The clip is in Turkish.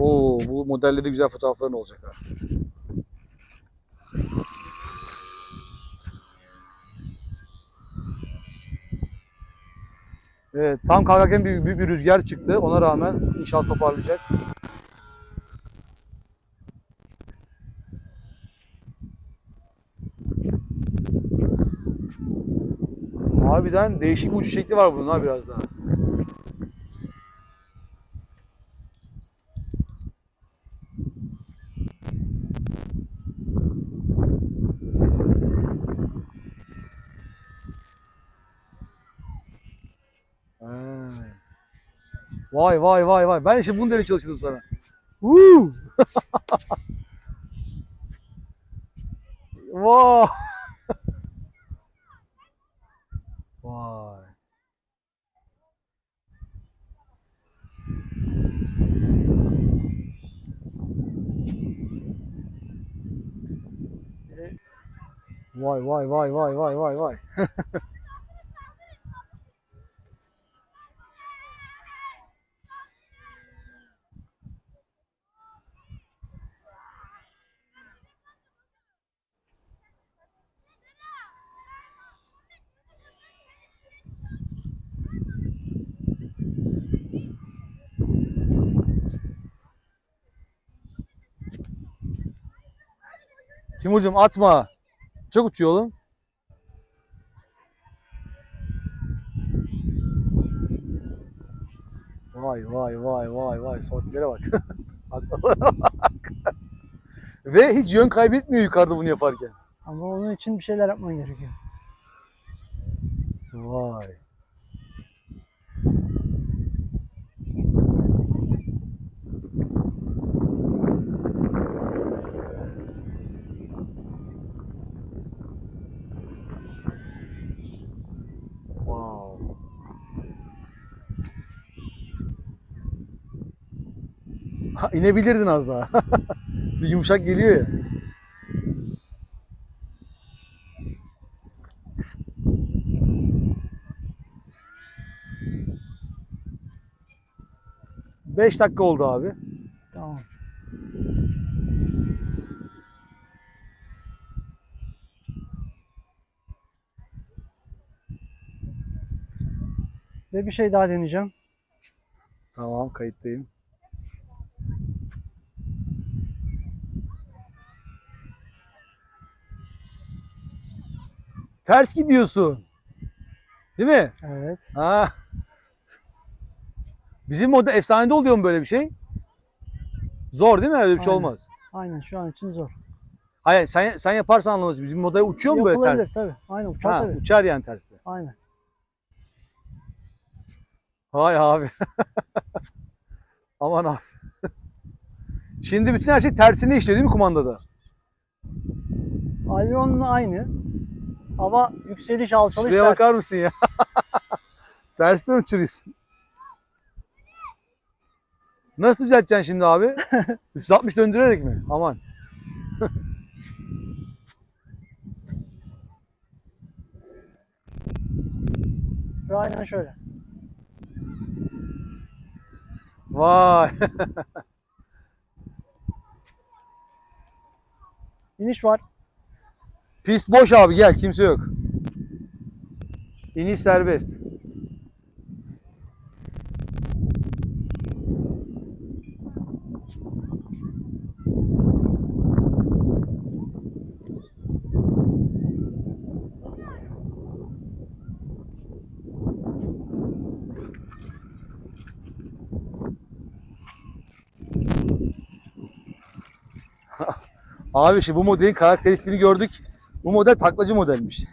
Oo bu modelde de güzel fotoğrafların olacak ha. Evet, tam kalkarken büyük, büyük bir rüzgar çıktı. Ona rağmen inşallah toparlayacak. Harbiden değişik bir uçuş şekli var bunun ha biraz daha. Ha. Vay vay vay vay. Ben şimdi bunu demeye çalışıyordum sana. Woo! Vay. Vay. Vay vay vay vay vay vay vay. Timurcuğum atma. Çok uçuyor oğlum. Vay vay vay vay vay sortilere bak. Bak. Ve hiç yön kaybetmiyor yukarıda bunu yaparken. Ama onun için bir şeyler yapman gerekiyor. Vay. Ha, inebilirdin az daha. bir yumuşak geliyor ya. Beş dakika oldu abi. Tamam. Ve bir şey daha deneyeceğim. Tamam kayıttayım. Ters gidiyorsun. Değil mi? Evet. Ha. Bizim model efsanede oluyor mu böyle bir şey? Zor değil mi? Öyle bir şey Aynen. olmaz. Aynen şu an için zor. Hayır sen sen yaparsan anlamaz. Bizim model uçuyor mu böyle Yapılabilir ters? tabii. Aynen uçar Ha, tabii. uçar yani terste. Aynen. Hay abi. Aman abi. Şimdi bütün her şey tersine işliyor değil mi kumandada? Aileronla aynı. Ama yükseliş alçalış Şuraya ters. bakar mısın ya? Tersten uçuruyorsun. Nasıl düzelteceksin şimdi abi? 360 döndürerek mi? Aman. Aynen şöyle. Vay. İniş var. Pist boş abi gel kimse yok. İniş serbest. Abi şimdi bu modelin karakteristiğini gördük. Bu model taklacı modelmiş.